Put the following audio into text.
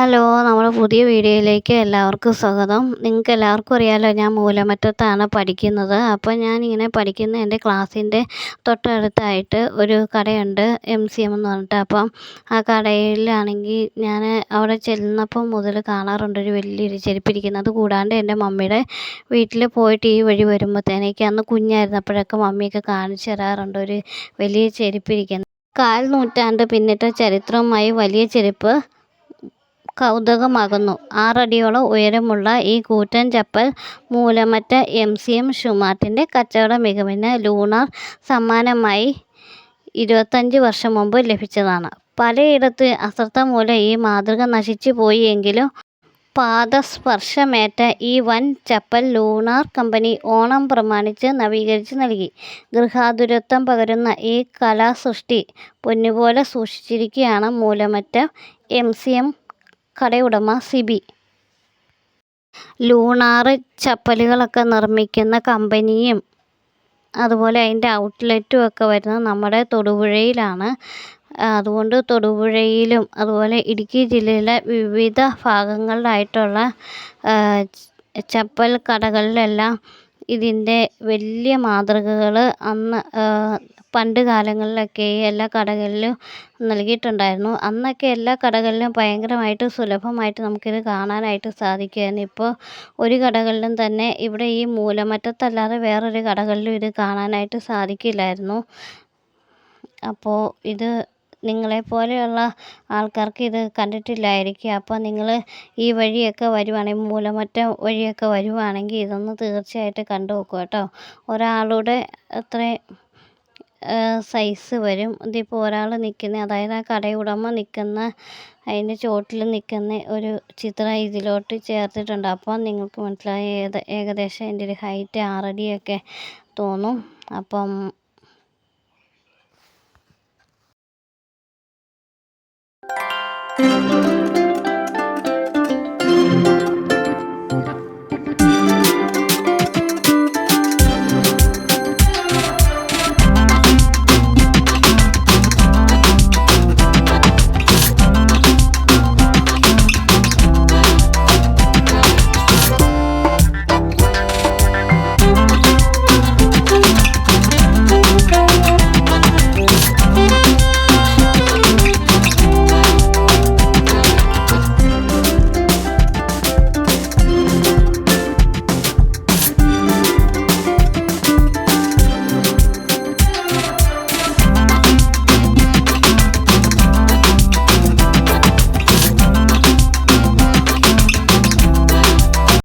Hello നമ്മുടെ പുതിയ വീഡിയോയിലേക്ക് എല്ലാവർക്കും സ്വാഗതം. നിങ്ങൾക്ക് എല്ലാവർക്കും അറിയാമല്ലോ ഞാൻ മൂലമറ്റത്താണ് പഠിക്കുന്നത്. അപ്പോൾ ഞാനിങ്ങനെ പഠിക്കുന്ന എന്റെ ക്ലാസ്സിന്റെ തൊട്ടടുത്തായിട്ട് ഒരു കടയുണ്ട് എം സി എം എന്ന് പറഞ്ഞിട്ട്. അപ്പം ആ കടയിലാണെങ്കിൽ ഞാൻ അവിടെ ചെല്ലുന്നപ്പം മുതൽ കാണാറുണ്ട് ഒരു വലിയൊരു ചെരുപ്പിരിക്കുന്നത്. കൂടാണ്ട് എന്റെ മമ്മിയുടെ വീട്ടിൽ പോയിട്ട് ഈ വഴി വരുമ്പോഴത്തേനേക്ക് അന്ന് കുഞ്ഞായിരുന്നപ്പോഴൊക്കെ മമ്മിയൊക്കെ കാണിച്ചു തരാറുണ്ട് ഒരു വലിയ ചെരുപ്പിരിക്കുന്നത്. കാൽ നൂറ്റാണ്ട് പിന്നിട്ട ചരിത്രവുമായി വലിയ ചെരുപ്പ് കൗതുകമാകുന്നു. ആറടിയോളം ഉയരമുള്ള ഈ കൂറ്റൻ ചപ്പൽ മൂലമറ്റ എം സി എം ഷുമാർട്ടിന്റെ കച്ചവട മികവിന് ലൂണാർ സമ്മാനമായി ഇരുപത്തഞ്ച് വർഷം മുമ്പ് ലഭിച്ചതാണ്. പലയിടത്ത് അശ്രദ്ധ മൂലം ഈ മാതൃക നശിച്ചു പോയി എങ്കിലും പാദസ്പർശമേറ്റ ഈ വൻ ചപ്പൽ ലൂണാർ കമ്പനി ഓണം പ്രമാണിച്ച് നവീകരിച്ച് നൽകി. ഗൃഹാതുരത്വം പകരുന്ന ഈ കലാസൃഷ്ടി പൊന്നുപോലെ സൂക്ഷിച്ചിരിക്കുകയാണ് മൂലമറ്റ എം സി എം കടയുടമ സിബി. ലൂണാറ് ചപ്പലുകളൊക്കെ നിർമ്മിക്കുന്ന കമ്പനിയും അതുപോലെ അതിന്റെ ഔട്ട്ലെറ്റും ഒക്കെ വരുന്നത് നമ്മുടെ തൊടുപുഴയിലാണ്. അതുകൊണ്ട് തൊടുപുഴയിലും അതുപോലെ ഇടുക്കി ജില്ലയിലെ വിവിധ ഭാഗങ്ങളിലായിട്ടുള്ള ചപ്പൽ കടകളിലെല്ലാം ഇതിന്റെ വലിയ മാതൃകകൾ അന്ന് പണ്ട് കാലങ്ങളിലൊക്കെ എല്ലാ കടകളിലും നൽകിയിട്ടുണ്ടായിരുന്നു. അന്നൊക്കെ എല്ലാ കടകളിലും ഭയങ്കരമായിട്ട് സുലഭമായിട്ട് നമുക്കിത് കാണാനായിട്ട് സാധിക്കുമായിരുന്നു. ഇപ്പോൾ ഒരു കടകളിലും തന്നെ ഇവിടെ ഈ മൂലമറ്റത്തല്ലാതെ വേറൊരു കടകളിലും ഇത് കാണാനായിട്ട് സാധിക്കില്ലായിരുന്നു. അപ്പോൾ ഇത് നിങ്ങളെപ്പോലെയുള്ള ആൾക്കാർക്ക് ഇത് കണ്ടിട്ടില്ലായിരിക്കും. അപ്പോൾ നിങ്ങൾ ഈ വഴിയൊക്കെ വരുവാണെങ്കിൽ മൂലമറ്റം വഴിയൊക്കെ വരുവാണെങ്കിൽ ഇതൊന്ന് തീർച്ചയായിട്ടും കണ്ടു നോക്കുക കേട്ടോ. ഒരാളുടെ അത്രയും സൈസ് വരും ഇതിപ്പോൾ ഒരാൾ നിൽക്കുന്ന അതായത് ആ കടയുടമ നിൽക്കുന്ന അതിന്റെ ചോട്ടിൽ നിൽക്കുന്ന ഒരു ചിത്രം ഇതിലോട്ട് ചേർത്തിട്ടുണ്ട് അപ്പോൾ നിങ്ങൾക്ക് മനസ്സിലായി ഏത് ഏകദേശം എന്റെ ഒരു ഹൈറ്റ് ആറടിയൊക്കെ തോന്നും അപ്പം